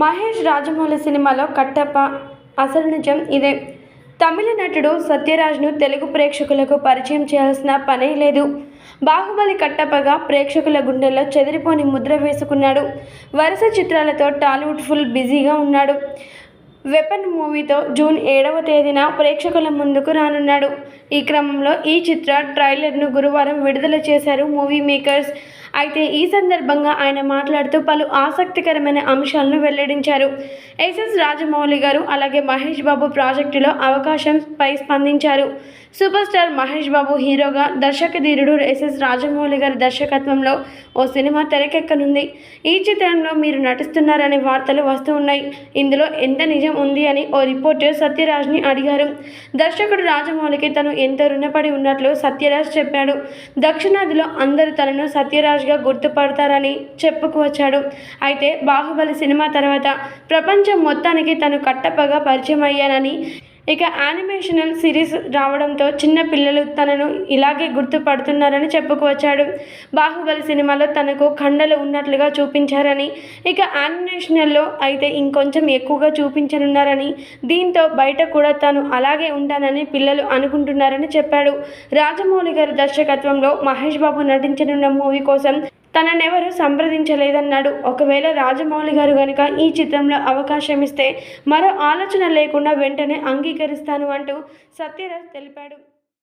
మహేష్ రాజమౌళి సినిమాలో కట్టప్ప అసలు నిజం ఇదే. తమిళ నటుడు సత్యరాజ్ను తెలుగు ప్రేక్షకులకు పరిచయం చేయాల్సిన పనే లేదు. బాహుబలి కట్టప్పగా ప్రేక్షకుల గుండెల్లో చెదిరిపోని ముద్ర వేసుకున్నాడు. వరుస చిత్రాలతో టాలీవుడ్ ఫుల్ బిజీగా ఉన్నాడు. వెపన్ మూవీతో జూన్ ఏడవ తేదీన ప్రేక్షకుల ముందుకు రానున్నాడు. ఈ క్రమంలో ఈ చిత్ర ట్రైలర్ను గురువారం విడుదల చేశారు మూవీ మేకర్స్ అయితే ఈ సందర్భంగా ఆయన మాట్లాడుతూ పలు ఆసక్తికరమైన అంశాలను వెల్లడించారు. ఎస్ఎస్ రాజమౌళి గారు అలాగే మహేష్ బాబు ప్రాజెక్టులో అవకాశంపై స్పందించారు. సూపర్ స్టార్ మహేష్ బాబు హీరోగా దర్శకధీరుడు ఎస్ఎస్ రాజమౌళి గారి దర్శకత్వంలో ఓ సినిమా తెరకెక్కనుంది. ఈ చిత్రంలో మీరు నటిస్తున్నారనే వార్తలు వస్తూ ఉన్నాయి. ఇందులో ఎంత నిజం ఉంది అని ఓ రిపోర్టర్ సత్యరాజ్ని అడిగారు. దర్శకుడు రాజమౌళికి తను ఎంతో రుణపడి ఉన్నట్లు సత్యరాజ్ చెప్పాడు. దక్షిణాదిలో అందరూ తనను సత్యరాజ్ సత్యరాజ్గా గుర్తుపడతారని చెప్పుకువచ్చాడు అయితే బాహుబలి సినిమా తర్వాత ప్రపంచం మొత్తానికి తను కట్టప్పగా పరిచయం అయ్యానని ఇక యానిమేషనల్ సిరీస్ రావడంతో చిన్న పిల్లలు తనను ఇలాగే గుర్తుపడుతున్నారని చెప్పుకొచ్చాడు బాహుబలి సినిమాలో తనకు కండలు ఉన్నట్లుగా చూపించారని ఇక యానిమేషనల్లో అయితే ఇంకొంచెం ఎక్కువగా చూపించనున్నారని దీంతో బయట కూడా తాను అలాగే ఉంటానని పిల్లలు అనుకుంటున్నారని చెప్పాడు. రాజమౌళి గారి దర్శకత్వంలో మహేష్ బాబు నటించనున్న మూవీ కోసం తననెవరూ సంప్రదించలేదన్నాడు. ఒకవేళ రాజమౌళి గారు గనుక ఈ చిత్రంలో అవకాశం ఇస్తే మరో ఆలోచన లేకుండా వెంటనే అంగీకరిస్తాను అంటూ సత్యరాజ్ తెలిపాడు.